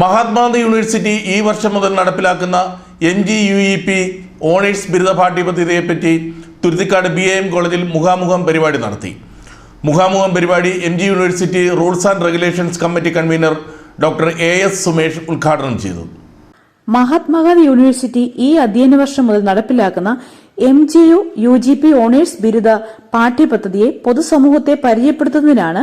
Mahatma Gandhi university ഈ വർഷം മുതൽ നടപ്പിലാക്കുന്ന M G U E P honours ബിരുദ പാഠ്യപദ്ധതിയെപ്പറ്റി തുരുത്തിക്കാട് ബി എ എം കോളേജിൽ മുഖാമുഖം പരിപാടി നടത്തി. മുഖാമുഖം പരിപാടി M G university rules and regulations committee convener doctor A S Sumesh ഉദ്ഘാടനം ചെയ്തു. മഹാത്മാഗാന്ധി യൂണിവേഴ്സിറ്റി ഈ അധ്യയന വർഷം മുതൽ നടപ്പിലാക്കുന്ന M G U U G P honours ബിരുദ പാഠ്യപദ്ധതിയെ പൊതുസമൂഹത്തെ പരിചയപ്പെടുത്തുന്നതിനാണ്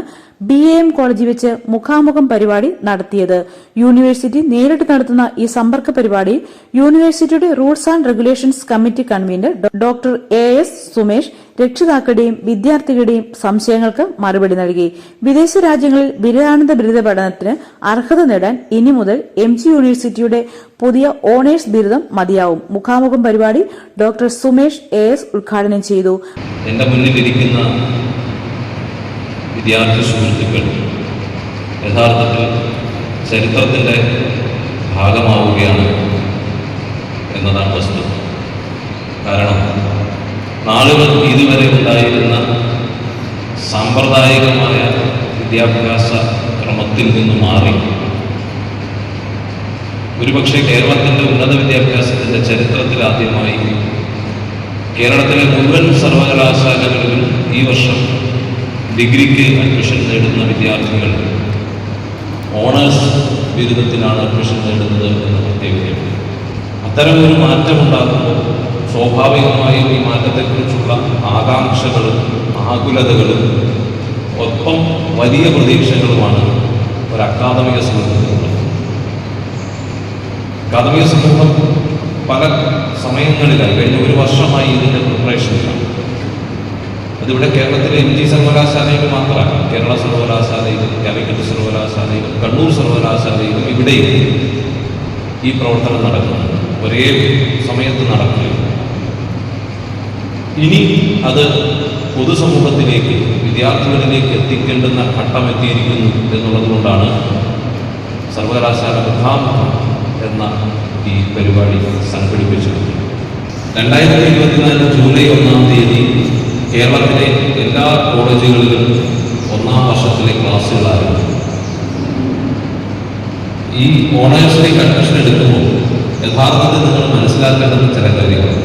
ബി എ എം കോളേജിൽ വെച്ച് മുഖാമുഖം പരിപാടി നടത്തിയത്. യൂണിവേഴ്സിറ്റി നേരിട്ട് നടത്തുന്ന ഈ സമ്പർക്ക പരിപാടി യൂണിവേഴ്സിറ്റിയുടെ rules and regulations committee convener doctor A S Sumesh രക്ഷിതാക്കളുടെയും വിദ്യാർത്ഥികളുടെയും സംശയങ്ങൾക്ക് മറുപടി നൽകി. വിദേശ രാജ്യങ്ങളിൽ ബിരുദാനന്ദ ബിരുദ പഠനത്തിന് അർഹത നേടാൻ ഇനി മുതൽ എം ജി യൂണിവേഴ്സിറ്റിയുടെ പുതിയ ഓണേഴ്സ് ബിരുദം മതിയാവും. മുഖാമുഖം പരിപാടി ഡോക്ടർ സുമേഷ് എ എസ് ഉദ്ഘാടനം ചെയ്തു. എന്റെ മുന്നിലിരിക്കുന്ന വിദ്യാർത്ഥി സുഹൃത്തുക്കൾ യഥാർത്ഥത്തിൽ ചരിത്രത്തിന്റെ ഭാഗമാവുകയാണ് എന്നതാണ് വസ്തു. കാരണം നാളുകൾ ഇതുവരെ ഉണ്ടായിരുന്ന സാമ്പ്രദായികമായ വിദ്യാഭ്യാസ ക്രമത്തിൽ നിന്ന് മാറി. ഒരുപക്ഷെ കേരളത്തിന്റെ ഉന്നത വിദ്യാഭ്യാസത്തിന്റെ ചരിത്രത്തിൽ ആദ്യമായി കേരളത്തിലെ മുഴുവൻ സർവകലാശാലകളിലും ഈ വർഷം ഡിഗ്രിക്ക് അഡ്മിഷൻ നേടുന്ന വിദ്യാർത്ഥികൾ ഓണേഴ്സ് ബിരുദത്തിനാണ് അഡ്മിഷൻ നേടുന്നത് എന്ന പ്രത്യേകതയുണ്ട്. ഒരു മാറ്റമുണ്ടാകുമ്പോൾ സ്വാഭാവികമായും ഈ മാറ്റത്തെക്കുറിച്ചുള്ള ആകാംക്ഷകളും ആകുലതകളും ഒപ്പം വലിയ പ്രതീക്ഷകളുമാണ് ഒരു അക്കാദമിക സമൂഹത്തിനുള്ളത് അക്കാദമിക സമൂഹം പല സമയങ്ങളിലായി കഴിഞ്ഞ ഒരു വർഷമായി ഇതിന്റെ പ്രിപ്പറേഷനിലാണ് അതിവിടെ കേരളത്തിലെ എം ജി സർവകലാശാലയിൽ മാത്രമല്ല കേരള സർവകലാശാലയിലും കാലിക്കറ്റ് സർവകലാശാലയിലും കണ്ണൂർ സർവകലാശാലയിലും ഇവിടെയും ഈ പ്രവർത്തനം നടക്കുന്നുണ്ട്. ഒരേ സമയത്ത് നടക്കുകയും ഇനി അത് പൊതുസമൂഹത്തിലേക്ക് വിദ്യാർത്ഥികളിലേക്ക് എത്തിക്കേണ്ടുന്ന ഘട്ടം എത്തിയിരിക്കുന്നു എന്നുള്ളത് കൊണ്ടാണ് സർവകലാശാല മുഖാമുഖം എന്ന ഈ പരിപാടി സംഘടിപ്പിച്ചത് രണ്ടായിരത്തി ഇരുപത്തിനാല് ജൂലൈ ഒന്നാം തീയതി കേരളത്തിലെ എല്ലാ കോളേജുകളിലും ഒന്നാം വർഷത്തിലെ ക്ലാസ്സുകളായിരുന്നു ഈ ഓണേഴ്സിലേക്ക് അഡ്മിഷൻ എടുക്കുമ്പോൾ യഥാർത്ഥത്തിൽ നിങ്ങൾ മനസ്സിലാക്കേണ്ടത് ചില കാര്യങ്ങൾ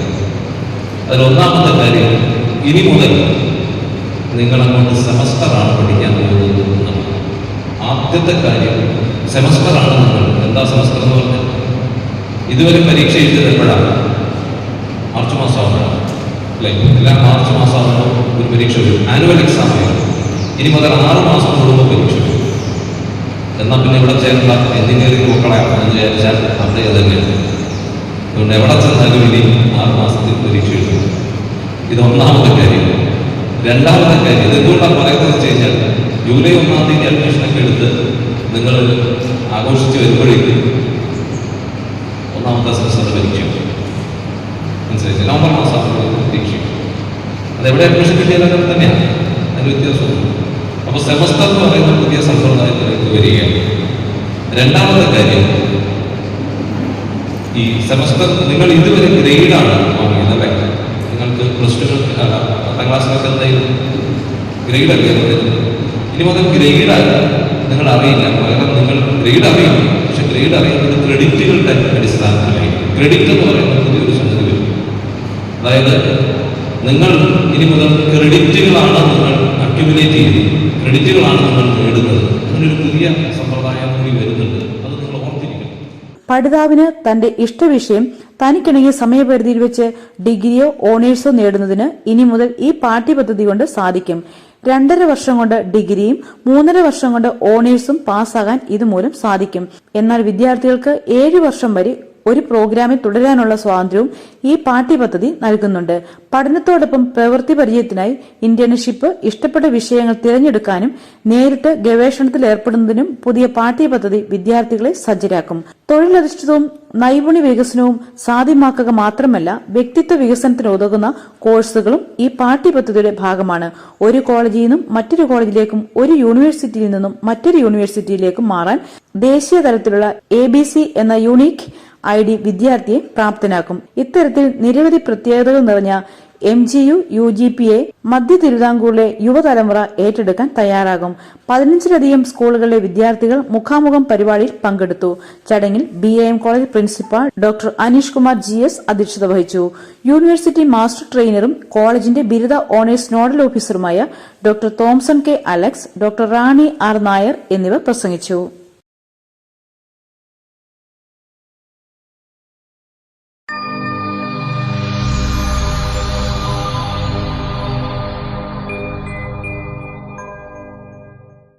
അതിലൊന്നാമത്തെ കാര്യം ഇനി മുതൽ നിങ്ങൾ അങ്ങോട്ട് സെമസ്റ്ററാണ് പഠിക്കാൻ പോകുന്നത് ആദ്യത്തെ കാര്യം സെമസ്റ്ററാണ് നിങ്ങൾ എന്താ സെമസ്റ്റർ എന്ന് പറഞ്ഞാൽ ഇതുവരെ പരീക്ഷ എഴുതിയത് എപ്പോഴാണ് മാർച്ച് മാസമാണ് അല്ലേ? എല്ലാ മാർച്ച് മാസമാകുമ്പോൾ ഒരു പരീക്ഷ വരും. ആനുവൽ എക്സാം ആയിരുന്നു ഇനി മുതൽ ആറ് മാസം കൂടുമ്പോൾ പരീക്ഷ വരും. എന്നാൽ പിന്നെ ഇവിടെ ചേരണ്ട എഞ്ചിനീയറിംഗ് മക്കളെ എന്ന് വിചാരിച്ചാൽ അവിടെ അത് അതുകൊണ്ട് എവിടെ ചെന്നാലും ഇനി ആറ് മാസത്തിൽ പരീക്ഷ എഴുതും. ഇത് ഒന്നാമത്തെ കാര്യം. രണ്ടാമത്തെ കാര്യം ഇത് പറയുന്നത് വെച്ച് കഴിഞ്ഞാൽ ജൂലൈ ഒന്നാം തീയതി അഡ്മിഷനൊക്കെ എടുത്ത് നിങ്ങൾ ആഘോഷിച്ച് വരുമ്പോഴേക്കും ഒന്നാമത്തെ സെമസ്റ്റർ പരീക്ഷ മനസ്സിലായി നവംബർ മാസം പരീക്ഷ അതെവിടെ അഡ്മിഷൻ കിട്ടിയാലും അങ്ങനെ തന്നെയാണ് അതിന് വ്യത്യാസമൊന്നും അപ്പോൾ സെമസ്റ്റർ എന്ന് പറയുന്ന പുതിയ സമ്പ്രദായത്തിലേക്ക് വരികയാണ്. രണ്ടാമത്തെ കാര്യം ഈ സെമസ്റ്റർ നിങ്ങൾ ഇതുവരെ ഗ്രേഡാണ് അല്ലേ? നിങ്ങൾക്ക് പ്ലസ് ടു പത്താം ക്ലാസ്സിലൊക്കെ എന്തായാലും ഗ്രേഡൊക്കെ ഇനി മുതൽ ഗ്രേഡായി നിങ്ങൾ അറിയില്ല. പകരം നിങ്ങൾ ഗ്രേഡ് അറിയില്ല. പക്ഷെ ഗ്രേഡ് അറിയുന്നത് ക്രെഡിറ്റുകളുടെ അടിസ്ഥാനത്തിലായി ക്രെഡിറ്റ് എന്ന് പറയുന്നത് ഒരു സംഗതി വരും. അതായത് നിങ്ങൾ ഇനി മുതൽ ക്രെഡിറ്റുകളാണ് നിങ്ങൾ അക്യുമുലേറ്റ് ചെയ്യുന്നത് ക്രെഡിറ്റുകളാണ് നിങ്ങൾ നേടുന്നത്. അങ്ങനൊരു പുതിയ സമ്പ്രദായം കൂടി വരുന്നുണ്ട്. അത് നിങ്ങൾ ഓർത്തിരിക്കണം. പഠിതാവിന് തന്റെ ഇഷ്ടവിഷയം തനിക്കിണങ്ങിയ സമയപരിധിയിൽ വെച്ച് ഡിഗ്രിയോ ഓണേഴ്സോ നേടുന്നതിന് ഇനി മുതൽ ഈ പാഠ്യപദ്ധതി കൊണ്ട് സാധിക്കും. രണ്ടര വർഷം കൊണ്ട് ഡിഗ്രിയും മൂന്നര വർഷം കൊണ്ട് ഓണേഴ്സും പാസ്സാകാൻ ഇതുമൂലം സാധിക്കും. എന്നാൽ വിദ്യാർത്ഥികൾക്ക് ഏഴു വർഷം വരെ ഒരു പ്രോഗ്രാമിൽ തുടരാനുള്ള സ്വാതന്ത്ര്യവും ഈ പാഠ്യപദ്ധതി നൽകുന്നുണ്ട്. പഠനത്തോടൊപ്പം പ്രവൃത്തി പരിചയത്തിനായി ഇന്റേൺഷിപ്പ് ഇഷ്ടപ്പെട്ട വിഷയങ്ങൾ തിരഞ്ഞെടുക്കാനും നേരിട്ട് ഗവേഷണത്തിൽ ഏർപ്പെടുന്നതിനും പുതിയ പാഠ്യപദ്ധതി വിദ്യാർത്ഥികളെ സജ്ജരാക്കും. തൊഴിലധിഷ്ഠിതവും നൈപുണ്യ വികസനവും സാധ്യമാക്കുക മാത്രമല്ല വ്യക്തിത്വ വികസനത്തിന് ഉതകുന്ന കോഴ്സുകളും ഈ പാഠ്യപദ്ധതിയുടെ ഭാഗമാണ്. ഒരു കോളേജിൽ നിന്നും മറ്റൊരു കോളേജിലേക്കും ഒരു യൂണിവേഴ്സിറ്റിയിൽ നിന്നും മറ്റൊരു യൂണിവേഴ്സിറ്റിയിലേക്കും മാറാൻ ദേശീയ തലത്തിലുള്ള എ എന്ന യൂണീക്ക് ഐ ഡി വിദ്യാർത്ഥിയെ പ്രാപ്തനാക്കും. ഇത്തരത്തിൽ നിരവധി പ്രത്യേകതകൾ നിറഞ്ഞ M G U U G P A മധ്യ തിരുവിതാംകൂറിലെ യുവതലമുറ ഏറ്റെടുക്കാൻ തയ്യാറാകും. പതിനഞ്ചിലധികം സ്കൂളുകളിലെ വിദ്യാർത്ഥികൾ മുഖാമുഖം പരിപാടിയിൽ പങ്കെടുത്തു. ചടങ്ങിൽ B A M college principal doctor Aneesh Kumar G S അധ്യക്ഷത വഹിച്ചു. യൂണിവേഴ്സിറ്റി മാസ്റ്റർ ട്രെയിനറും കോളേജിന്റെ ബിരുദ ഓണേഴ്സ് നോഡൽ ഓഫീസറുമായ doctor Thomson K Alex doctor Rani R Nair എന്നിവർ പ്രസംഗിച്ചു.